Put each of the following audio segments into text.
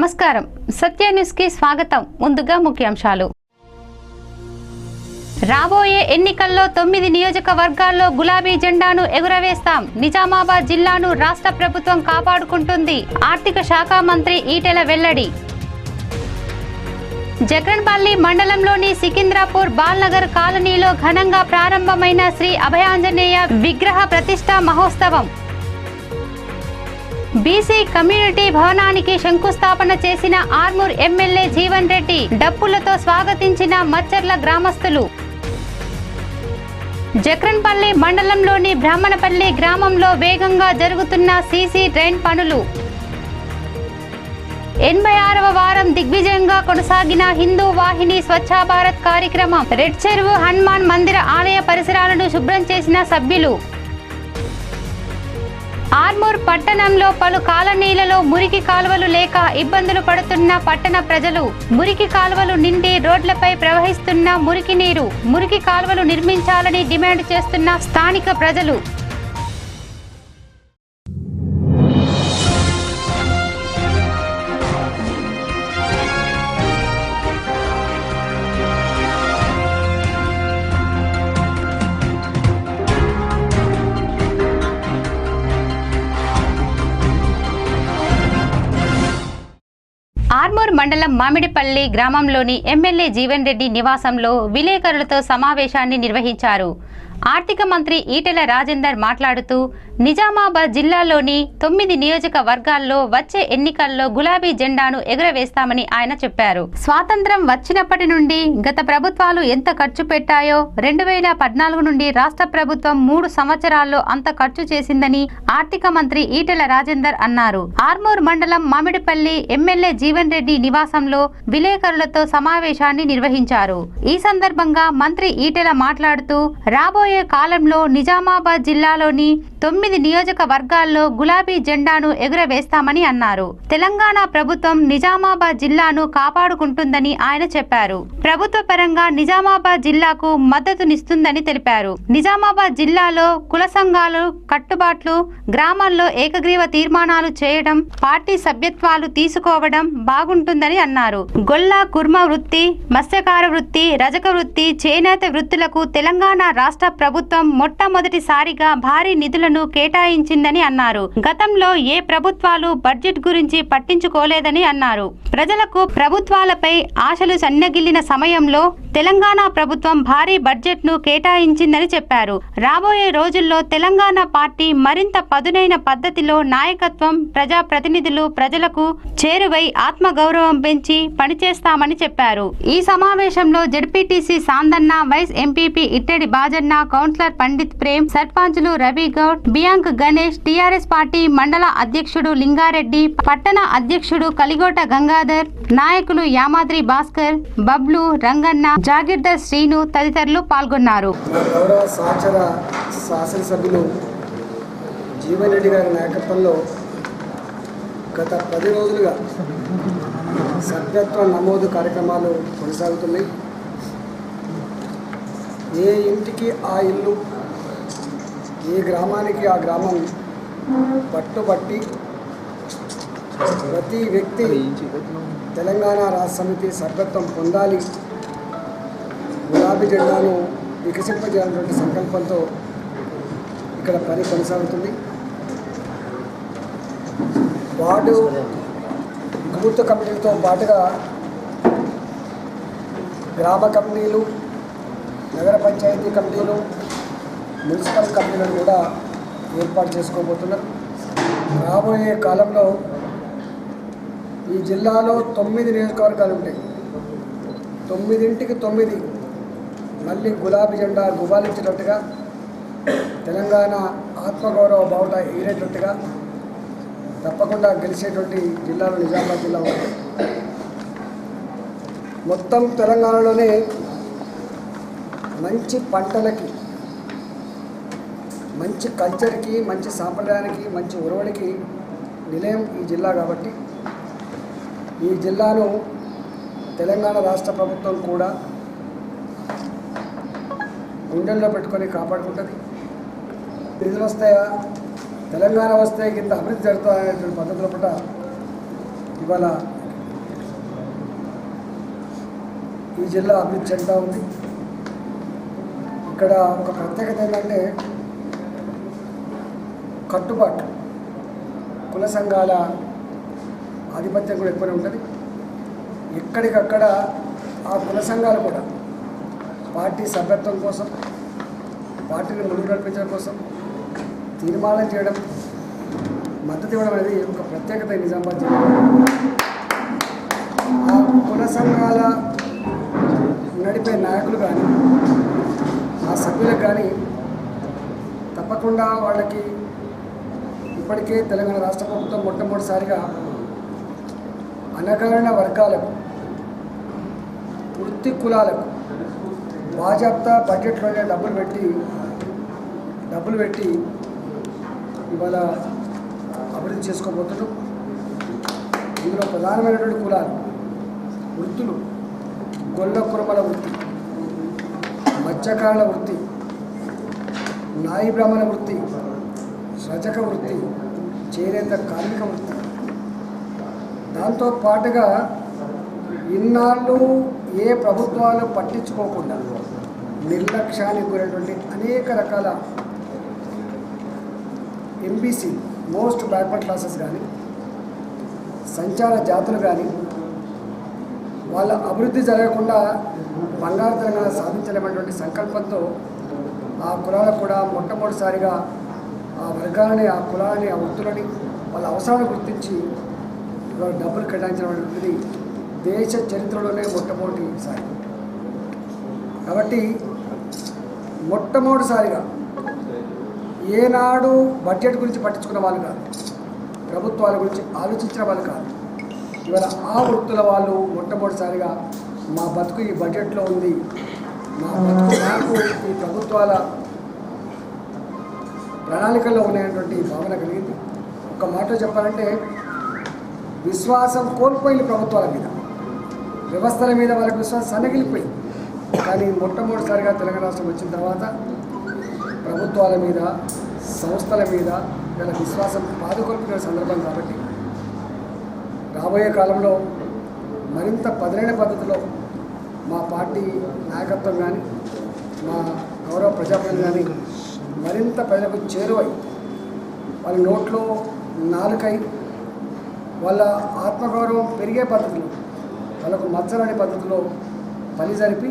నమస్కారం. సత్య న్యూస్కి స్వాగతం. ముందుగా ముఖ్యాంశాలు. రాబోయే ఎన్నికల్లో తొమ్మిది నియోజకవర్గాల్లో గులాబీ జెండాను ఎగురవేస్తాం. నిజామాబాద్ జిల్లాను రాష్ట్ర ప్రభుత్వం కాపాడుకుంటుంది. ఆర్థిక శాఖ మంత్రి ఈటెల వెల్లడి. జగన్పల్లి మండలంలోని సికింద్రాపూర్ బాల్నగర్ కాలనీలో ఘనంగా ప్రారంభమైన శ్రీ అభయాంజనేయ విగ్రహ ప్రతిష్ట మహోత్సవం. బీసీ కమ్యూనిటీ భవనానికి శంకుస్థాపన చేసిన ఆర్మూర్ ఎమ్మెల్యే జీవన్ రెడ్డి డప్పులతో స్వాగతించిన మచ్చర్ల గ్రామస్తులు. జక్రన్పల్లి మండలంలోని బ్రాహ్మణపల్లి గ్రామంలో వేగంగా జరుగుతున్న సీసీ డ్రైన్ పనులు. ఎనభై ఆరవ వారం దిగ్విజయంగా కొనసాగిన హిందూ వాహిని స్వచ్ఛ భారత్ కార్యక్రమం. రెడ్ చెరువు హనుమాన్ మందిర ఆలయ పరిసరాలను శుభ్రం చేసిన సభ్యులు. ఆర్మూర్ పట్టణంలో పలు కాలనీలలో మురికి కాలువలు లేక ఇబ్బందులు పడుతున్న పట్టణ ప్రజలు మురికి కాలువలు నిండి రోడ్లపై ప్రవహిస్తున్న మురికి నీరు మురికి కాలువలు నిర్మించాలని డిమాండ్ చేస్తున్న స్థానిక ప్రజలు మండలం మామిడిపల్లి గ్రామంలోని ఎమ్మెల్యే జీవన్ రెడ్డి నివాసంలో విలేకరులతో సమావేశాన్ని నిర్వహించారు. ఆర్థిక మంత్రి ఈటెల రాజేందర్ మాట్లాడుతూ నిజామాబాద్ జిల్లాలోని తొమ్మిది నియోజకవర్గాల్లో వచ్చే ఎన్నికల్లో గులాబీ జెండాను ఎగురవేస్తామని ఆయన చెప్పారు. స్వాతంత్రం వచ్చినప్పటి నుండి గత ప్రభుత్వాలు ఎంత ఖర్చు పెట్టాయో రెండు వేల పద్నాలుగు నుండి రాష్ట్ర ప్రభుత్వం మూడు సంవత్సరాల్లో అంత ఖర్చు చేసిందని ఆర్థిక మంత్రి ఈటెల రాజేందర్ అన్నారు. ఆర్మూర్ మండలం మామిడిపల్లి ఎమ్మెల్యే జీవన్ రెడ్డి నివాసంలో విలేకరులతో సమావేశాన్ని నిర్వహించారు. ఈ సందర్భంగా మంత్రి ఈటెల మాట్లాడుతూ రాబోయే కాలంలో నిజామాబాద్ జిల్లాలోని తొమ్మిది నియోజకవర్గాల్లో గులాబీ జెండాను ఎగురవేస్తామని అన్నారు. తెలంగాణ ప్రభుత్వం నిజామాబాద్ జిల్లాను కాపాడుకుంటుందని ఆయన చెప్పారు. ప్రభుత్వ పరంగా నిజామాబాద్ జిల్లాకు మద్దతునిస్తుందని తెలిపారు. నిజామాబాద్ జిల్లాలో కుల సంఘాలు కట్టుబాట్లు గ్రామాల్లో ఏకగ్రీవ తీర్మానాలు చేయడం పార్టీ సభ్యత్వాలు తీసుకోవడం బాగుంటుందని అన్నారు. గొల్ల కుర్మ వృత్తి మత్స్యకార వృత్తి రజక వృత్తి చేనేత వృత్తులకు తెలంగాణ రాష్ట్ర ప్రభుత్వం మొట్టమొదటిసారిగా భారీ నిధులను కేటాయించిందని అన్నారు. గతంలో ఏ ప్రభుత్వాలు బడ్జెట్ గురించి పట్టించుకోలేదని అన్నారు. ప్రజలకు ప్రభుత్వాలపై ఆశలు సన్నగిల్లిన సమయంలో తెలంగాణ ప్రభుత్వం భారీ బడ్జెట్ను కేటాయించిందని చెప్పారు. రాబోయే రోజుల్లో తెలంగాణ పార్టీ మరింత పదునైన పద్ధతిలో నాయకత్వం ప్రజా ప్రతినిధులు ప్రజలకు చేరువై ఆత్మగౌరవం పెంచి పనిచేస్తామని చెప్పారు. ఈ సమావేశంలో ZPTC Sandanna vice MPP Ittadi Bajanna councillor Pandit Prem సర్పంచ్లు రవి గౌడ్ బియాంక్ గణేష్ టీఆర్ఎస్ పార్టీ మండల అధ్యక్షుడు లింగారెడ్డి పట్టణ అధ్యక్షుడు కలిగోట గంగాధర్ నాయకులు యామాద్రి భాస్కర్ బబ్లు రంగన్న జాగిర్దర్ శ్రీను తదితరులు పాల్గొన్నారు. శాసనసభ్యులు జీవన్ రెడ్డి గారి నాయకత్వంలో గత పది రోజులుగా సభ్యత్వ నమోదు కార్యక్రమాలు కొనసాగుతున్నాయి. ఏ ఇంటికి ఆ ఇల్లు ఏ గ్రామానికి ఆ గ్రామం పట్టుబట్టి ప్రతి వ్యక్తి తెలంగాణ రాష్ట్ర సమితి సర్వత్వం పొందాలి. గులాబీ జెండాను వికసింపజేయాలన్నటువంటి సంకల్పంతో ఇక్కడ పని కొనసాగుతుంది. వార్డు గుర్తు కమిటీలతో పాటుగా గ్రామ కమిటీలు నగర పంచాయతీ కమిటీలు మున్సిపల్ కంపెనీలను కూడా ఏర్పాటు చేసుకోబోతున్నారు. రాబోయే కాలంలో ఈ జిల్లాలో తొమ్మిది నియోజకవర్గాలు ఉంటాయి. తొమ్మిదింటికి తొమ్మిది మళ్ళీ గులాబీ జెండా గుబాలించేటట్టుగా తెలంగాణ ఆత్మగౌరవ బావుట ఏరేటట్టుగా తప్పకుండా గెలిచేటువంటి జిల్లాలో నిజామాబాద్ జిల్లా ఉంది మొత్తం తెలంగాణలోనే మంచి పంటలకి మంచి కల్చర్కి మంచి సాంప్రదాయానికి మంచి ఉరవడికి నిలయం ఈ జిల్లా కాబట్టి. ఈ జిల్లాను తెలంగాణ రాష్ట్ర ప్రభుత్వం కూడా గుండెల్లో పెట్టుకొని కాపాడుకుంటుంది. ప్రజలు వస్తాయా? తెలంగాణ వస్తే ఇంత అభివృద్ధి జరుగుతాయనేటువంటి పద్ధతుల పట్ల ఇవాళ ఈ జిల్లా అభివృద్ధి చెందుతూ ఉంది. ఇక్కడ ఒక ప్రత్యేకత ఏంటంటే కట్టుబాటు. కుల సంఘాల ఆధిపత్యం కూడా ఎక్కువనే ఉంటుంది. ఎక్కడికక్కడ ఆ కుల సంఘాలు కూడా పార్టీ సభ్యత్వం కోసం పార్టీని ముందుకు నడిపించడం కోసం తీర్మానం చేయడం మద్దతు ఇవ్వడం అనేది ఒక ప్రత్యేకత నిజామాబాద్ జిల్లా ఆ కుల సంఘాల నడిపే నాయకులు కానీ ఆ సభ్యులకు కానీ తప్పకుండా వాళ్ళకి ఇప్పటికే తెలంగాణ రాష్ట్ర ప్రభుత్వం మొట్టమొదటిసారిగా అనగారిన వర్గాలకు వృత్తి కులాలకు బాజాప్తా బడ్జెట్లోనే డబ్బులు పెట్టి డబ్బులు పెట్టి ఇవాళ అభివృద్ధి చేసుకోబోతున్నాం ఇందులో ప్రధానమైనటువంటి కులాలు వృత్తులు గొల్ల కురమల వృత్తి మత్స్యకారుల వృత్తి నాయి బ్రాహ్మణ వృత్తి రజక వృత్తి చేనేత కార్మిక వృత్తి దాంతో పాటుగా ఇన్నాళ్ళు ఏ ప్రభుత్వాలు పట్టించుకోకుండా నిర్లక్ష్యానికి గురైనటువంటి అనేక రకాల ఎంబీసీ మోస్ట్ బ్యాక్వర్డ్ క్లాసెస్ కానీ సంచార జాతులు కానీ వాళ్ళ అభివృద్ధి జరగకుండా బంగారు తెలంగాణ సాధించలేమన్నటువంటి సంకల్పంతో ఆ కులాలకు కూడా మొట్టమొదటిసారిగా ఆ వర్గాలని ఆ కులాలని ఆ వృత్తులని వాళ్ళ అవసరాలు గుర్తించి డబ్బులు కేటాయించడం అనేది దేశ చరిత్రలోనే మొట్టమొదటిసారి. కాబట్టి మొట్టమొదటిసారిగా ఏనాడు బడ్జెట్ గురించి పట్టించుకున్న వాళ్ళు కాదు ప్రభుత్వాల గురించి ఆలోచించిన వాళ్ళు కాదు. ఇవాళ ఆ వృత్తుల వాళ్ళు మొట్టమొదటిసారిగా మా బతుకు ఈ బడ్జెట్లో ఉంది మా బతుకు నాకు ఈ ప్రభుత్వాల ప్రణాళికల్లో ఉన్నాయన్నటువంటి భావన కలిగింది. ఒక మాట చెప్పాలంటే విశ్వాసం కోల్పోయింది ప్రభుత్వాల మీద. వ్యవస్థల మీద వాళ్ళకి విశ్వాసం సన్నగిలిపోయింది కానీ మొట్టమొదటిసారిగా తెలంగాణ రాష్ట్రం వచ్చిన తర్వాత ప్రభుత్వాల మీద సంస్థల మీద వీళ్ళ విశ్వాసం పాదుకొల్పిన సందర్భం కాబట్టి రాబోయే కాలంలో మరింత పదునైన పద్ధతిలో మా పార్టీ నాయకత్వం కానీ మా గౌరవ ప్రజాప్రతినిధులు కానీ మరింత ప్రజలకు చేరువై వాళ్ళ నోట్లో నాలుకై వాళ్ళ ఆత్మగౌరవం పెరిగే పద్ధతిలో వాళ్ళకు మచ్చలనే పద్ధతిలో పని జరిపి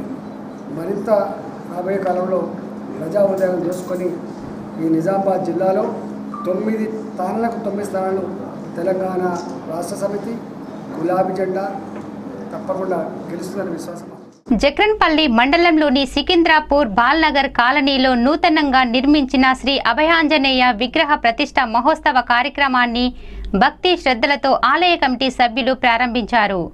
మరింత రాబోయే కాలంలో ప్రజా ఉదయం చేసుకొని ఈ నిజామాబాద్ జిల్లాలో తొమ్మిది స్థానాలకు తొమ్మిది స్థానాలు తెలంగాణ రాష్ట్ర సమితి గులాబీ జెండా తప్పకుండా గెలుస్తుందని విశ్వాసం జక్రన్పల్లి మండలంలోని సికింద్రాపూర్ బాల్నగర్ కాలనీలో నూతనంగా నిర్మించిన శ్రీ అభయాంజనేయ విగ్రహ ప్రతిష్ట మహోత్సవ కార్యక్రమాన్ని భక్తి శ్రద్ధలతో ఆలయ కమిటీ సభ్యులు ప్రారంభించారు.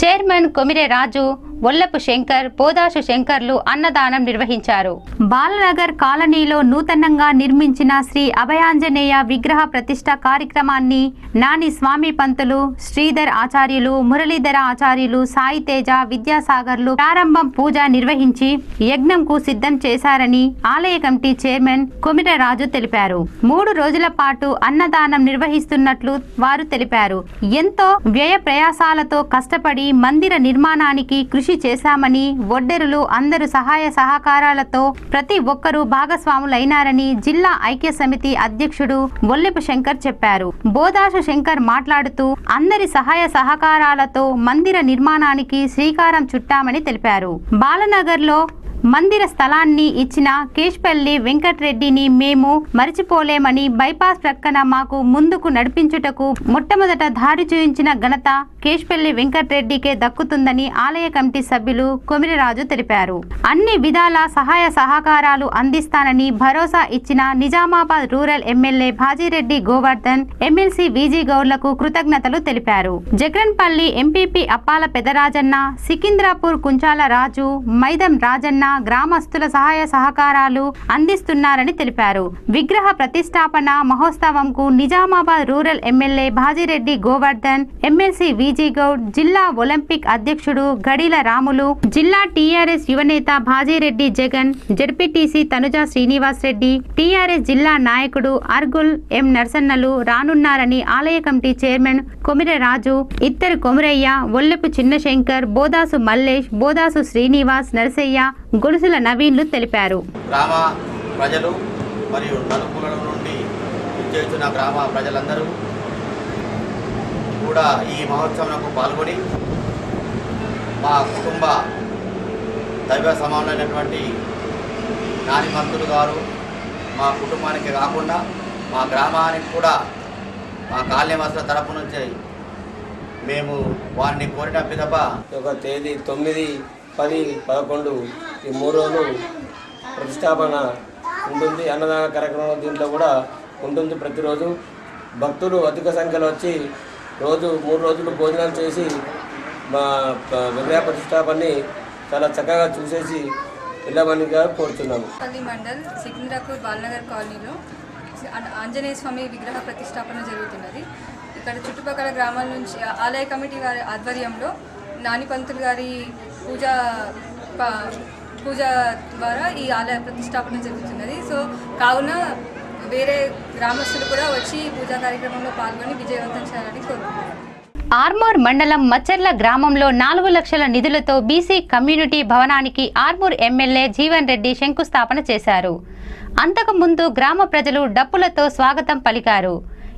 చైర్మన్ కొమిరె రాజు ఒల్లపు శంకర్ పోదాసు శంకర్లు అన్నదానం నిర్వహించారు. బాలనగర్ కాలనీలో నూతనంగా నిర్మించిన శ్రీ అభయాంజనేయ విగ్రహ ప్రతిష్ట కార్యక్రమాన్ని నాని స్వామి పంతులు శ్రీధర్ ఆచార్యులు మురళీధర ఆచార్యులు సాయి తేజ విద్యాసాగర్లు ప్రారంభం పూజ నిర్వహించి యజ్ఞంకు సిద్ధం చేశారని ఆలయ కమిటీ చైర్మన్ కుమిరరాజు తెలిపారు. మూడు రోజుల పాటు అన్నదానం నిర్వహిస్తున్నట్లు వారు తెలిపారు. ఎంతో వ్యయ ప్రయాసాలతో కష్టపడి మందిర నిర్మాణానికి కృషి కృషి చేశామని ఒడ్డెరులు అందరు సహాయ సహకారాలతో ప్రతి ఒక్కరూ భాగస్వాములైనారని జిల్లా ఐక్య సమితి అధ్యక్షుడు బొల్లిపు శంకర్ చెప్పారు. బోదాసు శంకర్ మాట్లాడుతూ అందరి సహాయ సహకారాలతో మందిర నిర్మాణానికి శ్రీకారం చుట్టామని తెలిపారు. బాలనగర్లో మందిర స్థలాన్ని ఇచ్చిన కేష్పల్లి వెంకట్రెడ్డిని మేము మరిచిపోలేమని బైపాస్ ప్రక్కన మాకు ముందుకు నడిపించుటకు మొట్టమొదట దారి చూయించిన ఘనత కేష్పల్లి వెంకట్రెడ్డికే దక్కుతుందని ఆలయ కమిటీ సభ్యులు కొమిరిరాజు తెలిపారు. అన్ని విధాల సహాయ సహకారాలు అందిస్తానని భరోసా ఇచ్చిన Nizamabad rural MLA Bajireddy Govardhan MLC VG గౌడ్లకు కృతజ్ఞతలు తెలిపారు. జగన్పల్లి ఎంపీపీ అప్పాల పెదరాజన్న సికింద్రాపూర్ కుంచాల రాజు మైదం రాజన్న గ్రామస్తుల సహాయ సహకారాలు అందిస్తున్నారని తెలిపారు. విగ్రహ ప్రతిష్టాపన మహోత్సవంకు Nizamabad rural MLA Bajireddy Govardhan MLC Viji Goud జిల్లా ఒలింపిక్ అధ్యక్షుడు గడిల రాములు జిల్లా టీఆర్ఎస్ యువనేత భాజిరెడ్డి జగన్ జడ్పీటీసీ తనుజా శ్రీనివాస్ రెడ్డి టీఆర్ఎస్ జిల్లా నాయకుడు అర్గుల్ ఎం నర్సన్నలు రానున్నారని ఆలయ కమిటీ చైర్మన్ కొమిర రాజు ఇద్దరు కొమరయ్య ఒల్లెపు చిన్నశంకర్ బోదాసు మల్లేష్ బోదాసు శ్రీనివాస్ నరసయ్య గొలుసుల నవీన్లు తెలిపారు. గ్రామ ప్రజలు మరియు నలుమూలల నుండి చేస్తున్న గ్రామ ప్రజలందరూ కూడా ఈ మహోత్సవంలో పాల్గొని మా కుటుంబ దైవ సమానమైనటువంటి నానిమంతులు గారు మా కుటుంబానికి కాకుండా మా గ్రామానికి కూడా మా కాళేమాసుల తరపు నుంచి మేము వారిని కోరిన పిదప ఒక తేదీ తొమ్మిది పది పదకొండు ఈ మూడు రోజులు ప్రతిష్టాపన ఉంటుంది. అన్నదాన కార్యక్రమం దీంట్లో కూడా ఉంటుంది. ప్రతిరోజు భక్తులు అధిక సంఖ్యలో వచ్చి రోజు మూడు రోజులు భోజనాలు చేసి మా విగ్రహ ప్రతిష్టాపనని చాలా చక్కగా చూసేసి వెళ్ళమనిగా కోరుతున్నాము పల్లి మండల్ సికింద్రాపూర్ బాలనగర్ కాలనీలో ఆంజనేయ స్వామి విగ్రహ ప్రతిష్టాపన జరుగుతున్నది. ఇక్కడ చుట్టుపక్కల గ్రామాల నుంచి ఆలయ కమిటీ వారి ఆధ్వర్యంలో నానిపంతులు గారి పూజ ప- పూజ ద్వారా ఈ ఆలయ ప్రతిష్టాపన జరుగుతున్నది. సో కావున వేరే గ్రామస్తులు కూడా వచ్చి పూజా కార్యక్రమంలో పాల్గొని విజయవంతం చేయాలని కోరుకుంటున్నాను ఆర్మూర్ మండలం మచ్చర్ల గ్రామంలో నాలుగు లక్షల నిధులతో బీసీ కమ్యూనిటీ భవనానికి ఆర్మూర్ ఎమ్మెల్యే జీవన్ రెడ్డి శంకుస్థాపన చేశారు. అంతకుముందు గ్రామ ప్రజలు డప్పులతో స్వాగతం పలికారు.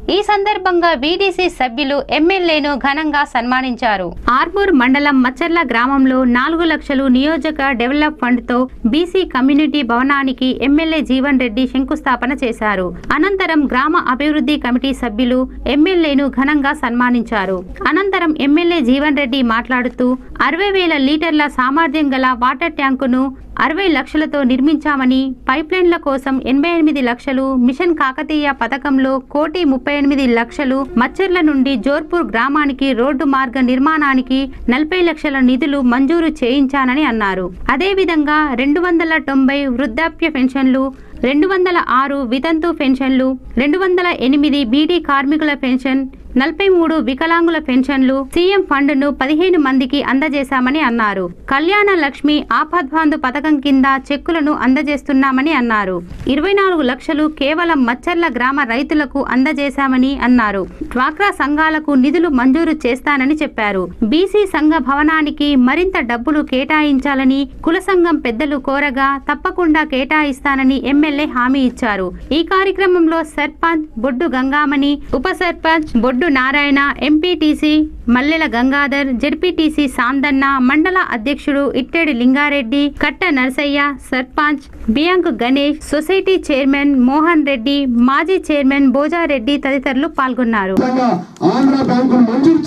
ఈ సందర్భంగా వీడీసీ సభ్యులు ఎమ్మెల్యేను ఘనంగా సన్మానించారు. ఆర్మూర్ మండలం మచ్చర్ల గ్రామంలో నాలుగు లక్షలు నియోజక డెవలప్ ఫండ్తో బీసీ కమ్యూనిటీ భవనానికి ఎమ్మెల్యే జీవన్ రెడ్డి శంకుస్థాపన చేశారు. అనంతరం గ్రామ అభివృద్ధి కమిటీ సభ్యులు ఎమ్మెల్యేను ఘనంగా సన్మానించారు. అనంతరం ఎమ్మెల్యే జీవన్ రెడ్డి మాట్లాడుతూ అరవై వేల లీటర్ల సామర్థ్యం గల వాటర్ ట్యాంకును అరవై లక్షలతో నిర్మించామని పైప్లైన్ల కోసం ఎనభై ఎనిమిది లక్షలు మిషన్ కాకతీయ పథకంలో కోటి ముప్పై ఎనిమిది లక్షలు మచ్చర్ల నుండి జోర్పూర్ గ్రామానికి రోడ్డు మార్గ నిర్మాణానికి నలభై లక్షల నిధులు మంజూరు చేయించానని అన్నారు. అదేవిధంగా రెండు వందల తొంభై వృద్ధాప్య పెన్షన్లు రెండు వందల ఆరు వితంతు పెన్షన్లు రెండు వందల ఎనిమిది బీడీ కార్మికుల పెన్షన్ నలభై మూడు వికలాంగుల పెన్షన్లు సీఎం ఫండ్ను పదిహేను మందికి అందజేశామని అన్నారు. కళ్యాణ లక్ష్మి ఆపద్బాంధు పథకం కింద చెక్కులను అందజేస్తున్నామని అన్నారు. ఇరవై నాలుగు లక్షలు కేవలం మచ్చర్ల గ్రామ రైతులకు అందజేశామని అన్నారు. డ్వాక్రా సంఘాలకు నిధులు మంజూరు చేస్తానని చెప్పారు. బీసీ సంఘ భవనానికి మరింత డబ్బులు కేటాయించాలని కుల సంఘం పెద్దలు కోరగా తప్పకుండా కేటాయిస్తానని ఎమ్మెల్యే హామీ ఇచ్చారు. ఈ కార్యక్రమంలో సర్పంచ్ బొడ్డు గంగామణి ఉప సర్పంచ్ బొడ్డు నారాయణ ఎంపీటీసీ మల్లెల గంగాధర్ జడ్పీటీసీ సాందన్న మండల అధ్యక్షుడు ఇట్టెడి లింగారెడ్డి కట్ట నరసయ్య సర్పంచ్ బియాంక్ గణేష్ సొసైటీ చైర్మన్ మోహన్ రెడ్డి మాజీ చైర్మన్ బోజారెడ్డి తదితరులు పాల్గొన్నారు. ఖచ్చితంగా ఆంధ్ర బ్యాంకును మంజూరు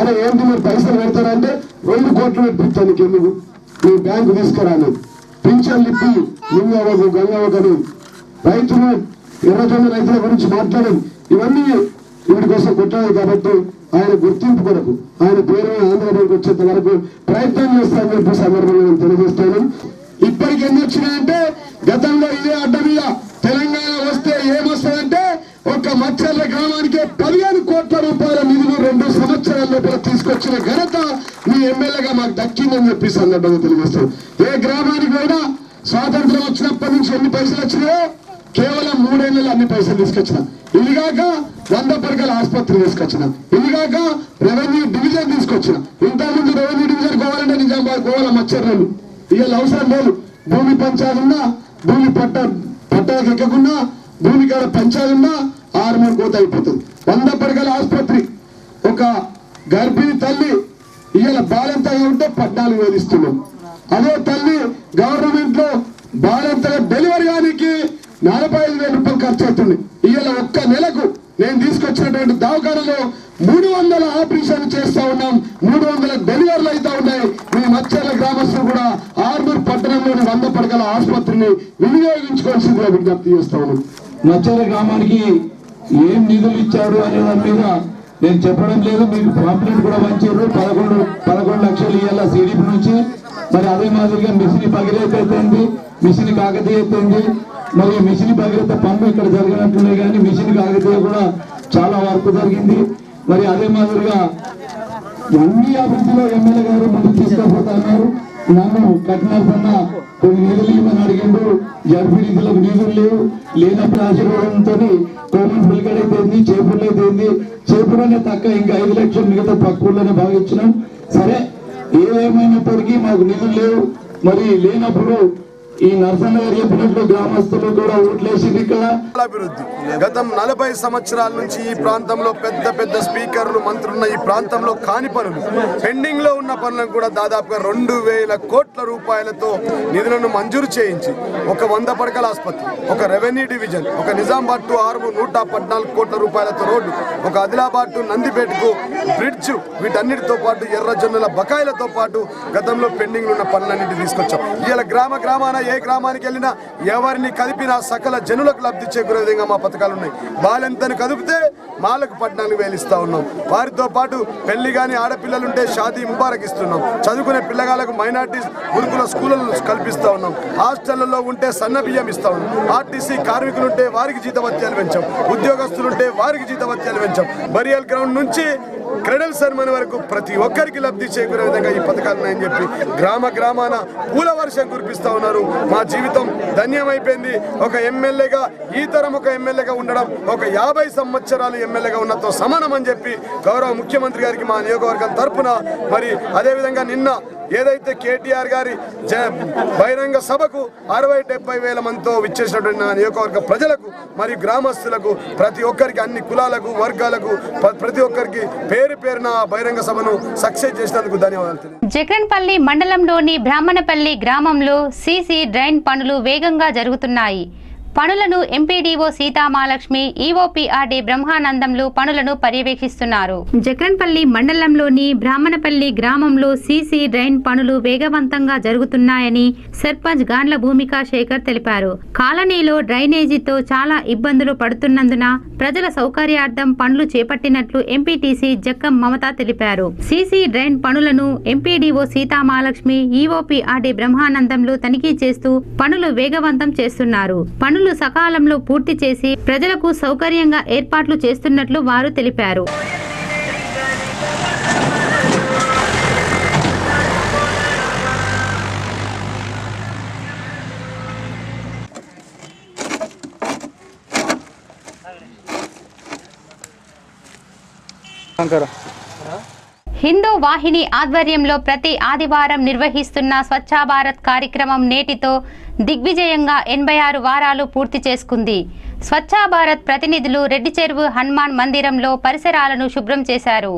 అరే ఏంటి మీరు పైసలు పెడతారంటే రెండు కోట్లు పెట్టిస్తాను నీకు ఎందుకు? నీ బ్యాంకు తీసుకురాను పింఛన్లు ఇప్పి లింగవకు గంగవకని. రైతులు ఎర్రజొన్న రైతుల గురించి మాట్లాడడం ఇవన్నీ వీటి కోసం కొట్టాలి కాబట్టి ఆయన గుర్తింపు కొరకు ఆయన పేరు మీద వచ్చేంత వరకు ప్రయత్నం చేస్తానని చెప్పి సందర్భంగా నేను తెలియజేస్తాను. ఇప్పటికి ఎన్ని వచ్చినాయంటే గతంలో ఇదే అడ్డ మీద తెలంగాణ వస్తే ఏమొస్తుందంటే ఒక మచ్చర్ల గ్రామానికి పదిహేను కోట్ల రూపాయల నిధులు రెండు సంవత్సరాల లోపల తీసుకొచ్చిన ఘనత ఎమ్మెల్యేగా మాకు దక్కిందని చెప్పి సందర్భంగా తెలియజేస్తాం ఏ గ్రామానికి పోయినా స్వాతంత్రం వచ్చినప్పటి నుంచి ఎన్ని పైసలు వచ్చినాయో కేవలం మూడేళ్ళలో అన్ని పైసలు తీసుకొచ్చిన. ఇదిగాక వంద పడకల ఆసుపత్రి తీసుకొచ్చిన. ఇదిగాక రెవెన్యూ డివిజన్ తీసుకొచ్చిన. ఇంతకుముందు రెవెన్యూ డివిజన్ పోవాలంటే నిజామాబాద్ పోవాల మచ్చర్లు ఇవాళ అవసరం లేదు. భూమి పంచాలున్నా భూమి పట్ట పట్టాలకు ఎక్కకుండా భూమి కాడ పంచాలున్నా ఆరుమూరు కోత అయిపోతుంది. వంద పడకల ఆసుపత్రి. ఒక గర్భిణీ తల్లి ఇవాళ బాలంతగా ఉంటే పద్నాలుగు వేలు ఇస్తున్నాం. అదే తల్లి గవర్నమెంట్లో బాలంతగా డెలివరీ కానికి నలభై ఐదు వేల రూపాయలు ఖర్చు అవుతుంది. ఇవాళ ఒక్క నెలకు నేను తీసుకొచ్చినటువంటి దవాఖానలో మూడు వందల ఆపరేషన్ చేస్తా ఉన్నాం. మూడు వందల డెలివరీలు అవుతా ఉన్నాయి. మీ మత్స్యాల గ్రామస్తులు కూడా ఆర్మూర్ పట్టణంలోని వంద పడకల ఆసుపత్రిని వినియోగించుకోవాల్సిందిగా విజ్ఞప్తి చేస్తా ఉన్నాం. నచ్చల గ్రామానికి ఏం నిధులు ఇచ్చారు అనే దాని మీద నేను చెప్పడం లేదు మీకు పాంప్లెట్ కూడా పంచారు. పదకొండు పదకొండు లక్షలు ఇవాళ సిడిపి నుంచి. మరి అదే మాదిరిగా మిషన్ భగీరథ అయిపోయింది మిషన్ కాకతీయ అయిపోయింది మరి మిషన్ భగీరథ పనులు ఇక్కడ జరిగినట్లున్నాయి కానీ మిషన్ కాకతీయ కూడా చాలా వర్క్ జరిగింది. మరి అదే మాదిరిగా అన్ని అభివృద్ధిలో ఎమ్మెల్యే గారు ముందుకు తీసుకుపోతున్నారు. నన్ను కట్టినాల్సిన కొన్ని నిధులు ఇవ్వమని అడిగిండు జడ్పీడీసీలకు నిధులు లేవు. లేనప్పుడు ఆశీర్వాదంతో కోమన్ పులికడ అయిపోయింది చేపలు అయిపోయింది చేపులోనే తక్క ఇంకా ఐదు లక్షలు మిగతా పక్కూర్లోనే భావించినాం సరే ఏదేమైనప్పటికీ మాకు నిధులు లేవు. మరి లేనప్పుడు ఈ నరసన్న గారు చెప్పినట్లు గ్రామస్తులు కూడా ఓట్లేసింది ఇక్కడ. అభివృద్ధి. గతం నలభై సంవత్సరాల నుంచి ఈ ప్రాంతంలో పెద్ద పెద్ద స్పీకర్లు మంత్రులున్న ఈ ప్రాంతంలో కాని పనులు. పెండింగ్లో ఉన్న పనులను కూడా దాదాపుగా రెండు వేల కోట్ల రూపాయలతో నిధులను మంజూరు చేయించి ఒక వంద పడకల ఆసుపత్రి ఒక రెవెన్యూ డివిజన్ ఒక నిజామాబాద్ టు ఆరు నూట పద్నాలుగు కోట్ల రూపాయలతో రోడ్డు ఒక ఆదిలాబాద్ టు నందిపేటకు బ్రిడ్జ్ వీటన్నిటితో పాటు ఎర్రజొన్నల బకాయిలతో పాటు గతంలో పెండింగ్ ఉన్న పనులన్నింటి తీసుకొచ్చాం. ఇలా గ్రామ గ్రామాన ఏ గ్రామానికి వెళ్ళినా ఎవరిని కదిపినా సకల జనులకు లబ్ధి చేకూరే విధంగా మా పథకాలు ఉన్నాయి. బాలెంతని కదిపితే మాలకు పద్నాలుగు వేలిస్తూ ఉన్నాం. వారితో పాటు పెళ్ళి కానీ ఆడపిల్లలుంటే షాదీ ముబారక్ ఇస్తున్నాం. చదువుకునే పిల్లగాళ్ళకు మైనార్టీస్ గురుకుల స్కూళ్ళను కల్పిస్తూ ఉన్నాం. హాస్టళ్ళలో ఉంటే సన్న బియ్యం ఇస్తా ఉన్నాం. ఆర్టీసీ కార్మికులుంటే వారికి జీతభత్యాలు పెంచాం. ఉద్యోగస్తులుంటే వారికి జీతభత్యాలు పెంచాం. బరియల్ గ్రౌండ్ నుంచి క్రెడల్ సన్మాన్ వరకు ప్రతి ఒక్కరికి లబ్ధి చేకూరే విధంగా ఈ పథకాలు ఉన్నాయని చెప్పి గ్రామ గ్రామాన పూల వర్షం కురిపిస్తూ ఉన్నారు. మా జీవితం ధన్యమైపోయింది. ఒక ఎమ్మెల్యేగా ఈ తరం ఒక ఎమ్మెల్యేగా ఉండడం ఒక యాభై సంవత్సరాలు ఎమ్మెల్యేగా ఉన్నతో సమానం అని చెప్పి గౌరవ ముఖ్యమంత్రి గారికి మా నియోగవర్గం తరపున మరి అదేవిధంగా నిన్న ఏదైతే కేటీఆర్ గారి బహిరంగ సభకు అరవై డెబ్బై వేల మందితో విచ్చేసినటువంటి నా నియోజకవర్గ ప్రజలకు మరియు గ్రామస్తులకు ప్రతి ఒక్కరికి అన్ని కులాలకు వర్గాలకు ప్రతి ఒక్కరికి పేరు పేరున బహిరంగ సభను సక్సెస్ చేసినందుకు ధన్యవాదాలు జగన్పల్లి మండలంలోని బ్రాహ్మణపల్లి గ్రామంలో సీసీ డ్రైన్ పనులు వేగంగా జరుగుతున్నాయి. పనులను ఎంపీడీఓ సీతామాలక్ష్మి ఈఓపీఆర్డీ బ్రహ్మానందంలు పనులను పర్యవేక్షిస్తున్నారు. జగన్పల్లి మండలంలోని బ్రాహ్మణపల్లి గ్రామంలో సీసీ డ్రైన్ పనులు వేగవంతంగా జరుగుతున్నాయని సర్పంచ్ గాండ్ల భూమికా శేఖర్ తెలిపారు. కాలనీలో డ్రైనేజీతో చాలా ఇబ్బందులు పడుతున్నందున ప్రజల సౌకర్యార్థం పనులు చేపట్టినట్లు ఎంపీటీసీ జక్కం మమత తెలిపారు. సీసీ డ్రైన్ పనులను ఎంపీడీఓ సీతామాలక్ష్మి ఈఓపీఆర్డీ బ్రహ్మానందంలు తనిఖీ చేస్తూ పనులు వేగవంతం చేస్తున్నారు. పనులు సకాలంలో పూర్తి చేసి ప్రజలకు సౌకర్యంగా ఏర్పాట్లు చేస్తున్నట్లు వారు తెలిపారు. హిందూ వాహిని ఆధ్వర్యంలో ప్రతి ఆదివారం నిర్వహిస్తున్న స్వచ్ఛ భారత్ కార్యక్రమం నేటితో దిగ్విజయంగా ఎనభై ఆరు వారాలు పూర్తి చేసుకుంది. స్వచ్ఛ భారత్ ప్రతినిధులు రెడ్డి చెరువు హనుమాన్ మందిరంలో పరిసరాలను శుభ్రం చేశారు.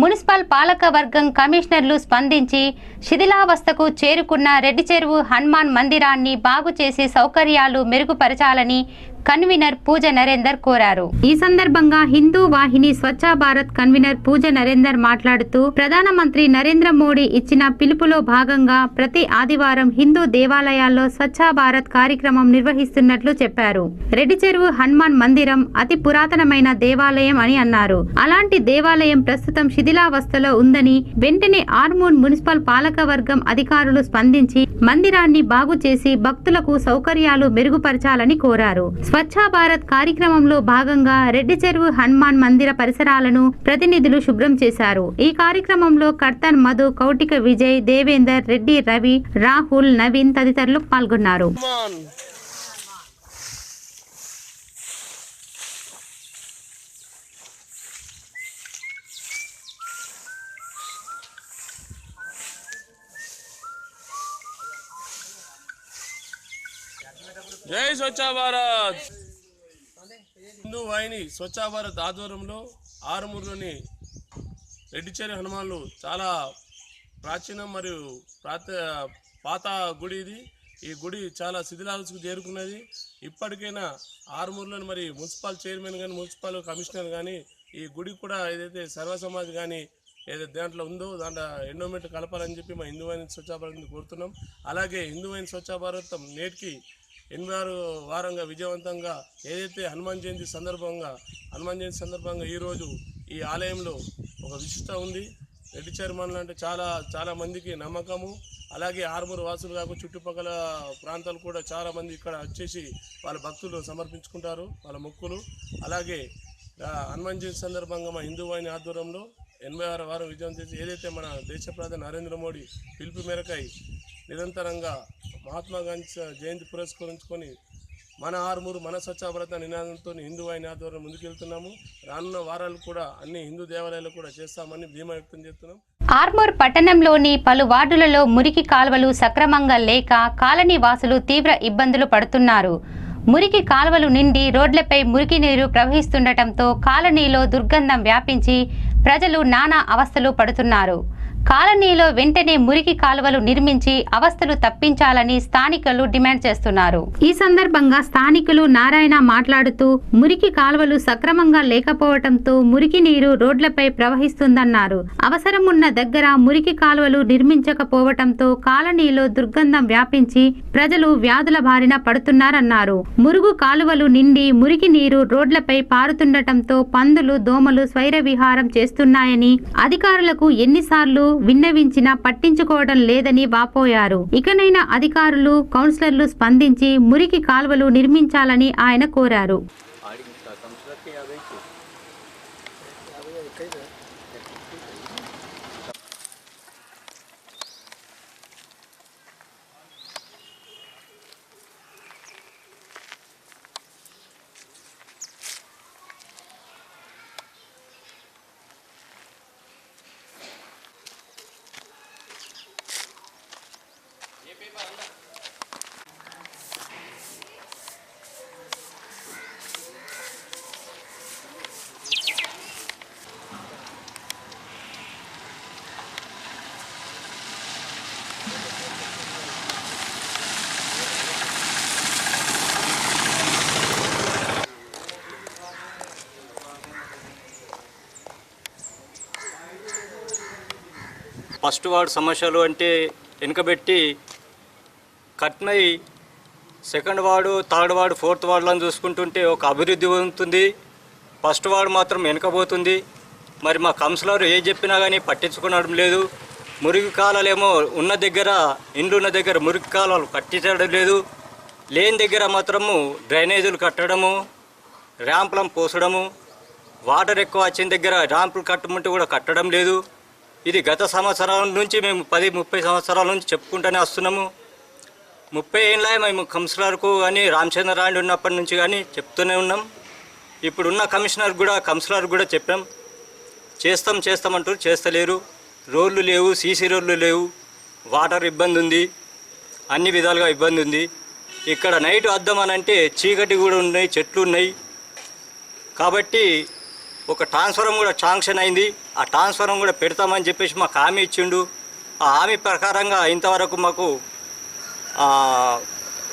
మున్సిపల్ పాలక వర్గం కమిషనర్లు స్పందించి శిథిలావస్థకు చేరుకున్న రెడ్డి చెరువు హనుమాన్ మందిరాన్ని బాగు చేసి సౌకర్యాలు మెరుగుపరచాలని కన్వీనర్ పూజ నరేందర్ కోరారు. ఈ సందర్భంగా హిందూ వాహిని స్వచ్ఛ భారత్ కన్వీనర్ పూజ నరేందర్ మాట్లాడుతూ ప్రధానమంత్రి నరేంద్ర మోడీ ఇచ్చిన పిలుపులో భాగంగా ప్రతి ఆదివారం హిందూ దేవాలయాల్లో స్వచ్ఛ భారత్ కార్యక్రమం నిర్వహిస్తున్నట్లు చెప్పారు. రెడ్డి చెరువు హనుమాన్ మందిరం అతి పురాతనమైన దేవాలయం అని అన్నారు. అలాంటి దేవాలయం ప్రస్తుతం శిథిలావస్థలో ఉందని వెంటనే ఆర్మూన్ మున్సిపల్ పాలకవర్గం అధికారులు స్పందించి మందిరాన్ని బాగు చేసి భక్తులకు సౌకర్యాలు మెరుగుపరచాలని కోరారు. స్వచ్ఛ భారత్ కార్యక్రమంలో భాగంగా రెడ్డి చెరువు హనుమాన్ మందిర పరిసరాలను ప్రతినిధులు శుభ్రం చేశారు. ఈ కార్యక్రమంలో కర్తన్ మధు కౌటిక విజయ్ దేవేందర్ రెడ్డి రవి రాహుల్ నవీన్ తదితరులు పాల్గొన్నారు. జై స్వచ్ఛ భారత్. హిందూ వాహిని స్వచ్ఛ భారత్ ఆధ్వర్యంలో ఆరుమూరులోని రెడ్డిచేరి హనుమాన్లు చాలా ప్రాచీనం మరియు ప్రాత పాత గుడి ఇది. ఈ గుడి చాలా శిథిలాలకు చేరుకున్నది. ఇప్పటికైనా ఆరుమూరులోని మరి మున్సిపల్ చైర్మన్ కానీ మున్సిపల్ కమిషనర్ కానీ ఈ గుడి కూడా ఏదైతే సర్వసమాజ్ కానీ ఏదైతే దాంట్లో ఉందో దాంట్లో ఎండోమెంట్ కలపాలని చెప్పి మా హిందూ వాహిని స్వచ్ఛ భారత్ని కోరుతున్నాం. అలాగే హిందూ వాహిని స్వచ్ఛ భారతం నేటికి ఎనిమిది ఆరు వారంగా విజయవంతంగా ఏదైతే హనుమాన్ జయంతి సందర్భంగా హనుమాన్ జయంతి సందర్భంగా ఈరోజు ఈ ఆలయంలో ఒక విశిష్ట ఉంది. రెడ్డి చర్మన్లు అంటే చాలా చాలా మందికి నమ్మకము. అలాగే ఆరుమూరు వాసులు కాకుండా చుట్టుపక్కల ప్రాంతాలు కూడా చాలామంది ఇక్కడ వచ్చేసి వాళ్ళ భక్తులు సమర్పించుకుంటారు వాళ్ళ మొక్కులు. అలాగే హనుమాన్ జయంతి సందర్భంగా మా హిందూ వాహిని ఆధ్వర్యంలో ఎనభై ఆరు వారం విజయం చేసి ఏదైతే మన దేశ ప్రధాని నరేంద్ర మోడీ పిలుపు మేరకై నిరంతరంగా మహాత్మా గాంధీ జయంతి పురస్కరించుకొని మన ఆరుమూరు మన స్వచ్ఛభరత నినాదంతో హిందూ వాహిని ఆధ్వర్యం ముందుకెళ్తున్నాము. రానున్న వారాలు కూడా అన్ని హిందూ దేవాలయాలు కూడా చేస్తామని ధీమా వ్యక్తం చేస్తున్నాం. ఆర్మూర్ పట్టణంలోని పలు వార్డులలో మురికి కాలువలు సక్రమంగా లేక కాలనీ వాసులు తీవ్ర ఇబ్బందులు పడుతున్నారు. మురికి కాలువలు నిండి రోడ్లపై మురికి నీరు ప్రవహిస్తుండటంతో కాలనీలో దుర్గంధం వ్యాపించి ప్రజలు నానా అవస్థలు పడుతున్నారు. కాలనీలో వెంటనే మురికి కాలువలు నిర్మించి అవస్థలు తప్పించాలని స్థానికులు డిమాండ్ చేస్తున్నారు. ఈ సందర్భంగా స్థానికులు నారాయణ మాట్లాడుతూ మురికి కాలువలు సక్రమంగా లేకపోవడంతో మురికి నీరు రోడ్లపై ప్రవహిస్తుందన్నారు. అవసరం ఉన్న దగ్గర మురికి కాలువలు నిర్మించకపోవటంతో కాలనీలో దుర్గంధం వ్యాపించి ప్రజలు వ్యాధుల బారిన పడుతున్నారన్నారు. మురుగు కాలువలు నిండి మురికి నీరు రోడ్లపై పారుతుండటంతో పందులు దోమలు స్వైర విహారం చేస్తున్నాయని అధికారులకు ఎన్నిసార్లు విన్నవించినా పట్టించుకోవడం లేదని వాపోయారు. ఇకనైనా అధికారులు కౌన్సిలర్లు స్పందించి మురికి కాల్వలు నిర్మించాలని ఆయన కోరారు. ఫస్ట్ వార్డ్ సమస్యలు అంటే వెనుకబెట్టి కట్నై second ward third ward fourth వార్డులను చూసుకుంటుంటే ఒక అభివృద్ధి ఉంటుంది. ఫస్ట్ వార్డు మాత్రం వెనుకబోతుంది. మరి మా కౌన్సిలర్ ఏ చెప్పినా కానీ పట్టించుకోవడం లేదు. మురికి కాలాలేమో ఉన్న దగ్గర ఇండ్లు ఉన్న దగ్గర మురికి కాలాలు కట్టించడం లేదు. లేని దగ్గర మాత్రము డ్రైనేజీలు కట్టడము ర్యాంపులను పోసడము వాటర్ ఎక్కువ వచ్చిన దగ్గర ర్యాంపులు కట్టమంటే కూడా కట్టడం లేదు. ఇది గత సంవత్సరాల నుంచి మేము పది ముప్పై సంవత్సరాల నుంచి చెప్పుకుంటూనే వస్తున్నాము. ముప్పై ఏళ్ళ మేము కమిషనర్కు కానీ రామచంద్రరాండి ఉన్నప్పటి నుంచి కానీ చెప్తూనే ఉన్నాం. ఇప్పుడున్న కమిషనర్ కూడా కమిషనర్ కూడా చెప్పాం. చేస్తాం చేస్తామంటారు చేస్తలేరు. రోడ్లు లేవు సీసీ రోడ్లు లేవు. వాటర్ ఇబ్బంది ఉంది. అన్ని విధాలుగా ఇబ్బంది ఉంది. ఇక్కడ నైట్ వద్దామనంటే చీకటి కూడా ఉన్నాయి చెట్లు ఉన్నాయి. కాబట్టి ఒక ట్రాన్స్ఫరం కూడా శాంక్షన్ అయింది. ఆ ట్రాన్స్ఫరం కూడా పెడతామని చెప్పేసి మాకు హామీ ఇచ్చిండు. ఆ హామీ ప్రకారంగా ఇంతవరకు మాకు ట్రాన్స్ఫారం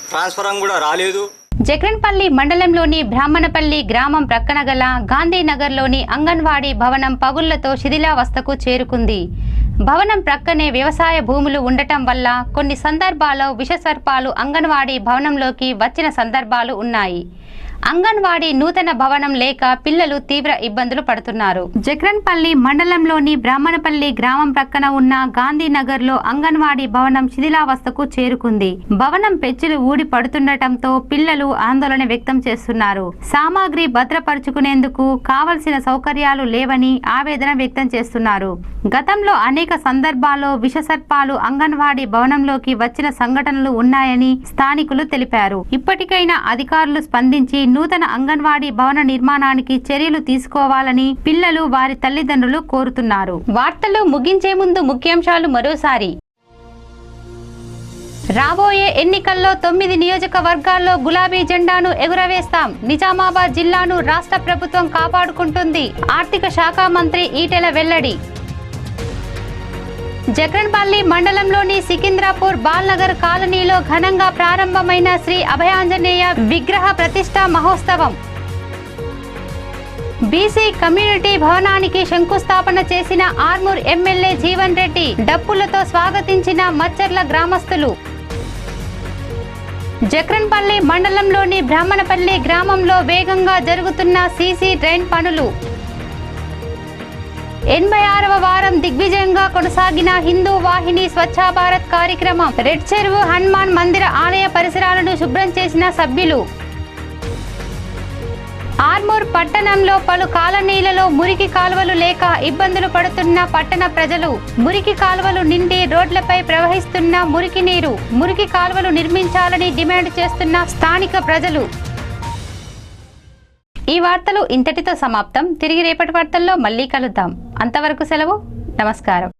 ట్రాన్స్ఫరం కూడా రాలేదు. జక్రన్పల్లి మండలంలోని బ్రాహ్మణపల్లి గ్రామం ప్రక్కన గల గాంధీనగర్లోని అంగన్వాడీ భవనం పగుళ్ళతో శిథిలావస్థకు చేరుకుంది. భవనం ప్రక్కనే వ్యవసాయ భూములు ఉండటం వల్ల కొన్ని సందర్భాల్లో విషసర్పాలు అంగన్వాడీ భవనంలోకి వచ్చిన సందర్భాలు ఉన్నాయి. అంగన్వాడీ నూతన భవనం లేక పిల్లలు తీవ్ర ఇబ్బందులు పడుతున్నారు. జక్రన్పల్లి మండలంలోని బ్రాహ్మణపల్లి గ్రామం ప్రక్కన ఉన్న గాంధీనగర్లో అంగన్వాడీ భవనం శిథిలావస్థకు చేరుకుంది. భవనం పెచ్చులు ఊడి పడుతుండటంతో పిల్లలు ఆందోళన వ్యక్తం చేస్తున్నారు. సామాగ్రి భద్రపరుచుకునేందుకు కావలసిన సౌకర్యాలు లేవని ఆవేదన వ్యక్తం చేస్తున్నారు. గతంలో అనేక సందర్భాల్లో విషసర్పాలు అంగన్వాడీ భవనంలోకి వచ్చిన సంఘటనలు ఉన్నాయని స్థానికులు తెలిపారు. ఇప్పటికైనా అధికారులు స్పందించి నూతన అంగన్వాడీ భవన నిర్మాణానికి చర్యలు తీసుకోవాలని పిల్లలు వారి తల్లిదండ్రులు కోరుతున్నారు. వార్తలు ముగించే ముందు ముఖ్యాంశాలు మరోసారి. రాబోయే ఎన్నికల్లో తొమ్మిది నియోజకవర్గాల్లో గులాబీ జెండాను ఎగురవేస్తాం. నిజామాబాద్ జిల్లాను రాష్ట్ర ప్రభుత్వం కాపాడుకుంటుంది. ఆర్థిక శాఖ మంత్రి ఈటెల వెల్లడి. జగన్పల్లి మండలంలోని సికింద్రాపూర్ బాల్నగర్ కాలనీలో ఘనంగా ప్రారంభమైన శ్రీ అభయాంజనేయ విగ్రహ ప్రతిష్ట మహోత్సవం. బీసీ కమ్యూనిటీ భవనానికి శంకుస్థాపన చేసిన ఆర్మూర్ ఎమ్మెల్యే జీవన్ రెడ్డి డప్పులతో స్వాగతించిన మచ్చర్ల గ్రామస్తులు. జక్రన్పల్లి మండలంలోని బ్రాహ్మణపల్లి గ్రామంలో వేగంగా జరుగుతున్న సీసీ డ్రైన్ పనులు. ఎనభై ఆరవ వారం దిగ్విజయంగా కొనసాగిన హిందూ వాహిని స్వచ్ఛ భారత్ కార్యక్రమం. రెడ్ చెరువు హనుమాన్ మందిర ఆలయ పరిసరాలను శుభ్రం చేసిన సభ్యులు. ఆర్మూర్ పట్టణంలో పలు కాలనీలలో మురికి కాలువలు లేక ఇబ్బందులు పడుతున్న పట్టణ ప్రజలు. మురికి కాలువలు నిండి రోడ్లపై ప్రవహిస్తున్న మురికి నీరు మురికి కాలువలు నిర్మించాలని డిమాండ్ చేస్తున్న స్థానిక ప్రజలు. ఈ వార్తలు ఇంతటితో సమాప్తం. తిరిగి రేపటి వార్తల్లో మళ్ళీ కలుద్దాం. అంతవరకు సెలవు. నమస్కారం.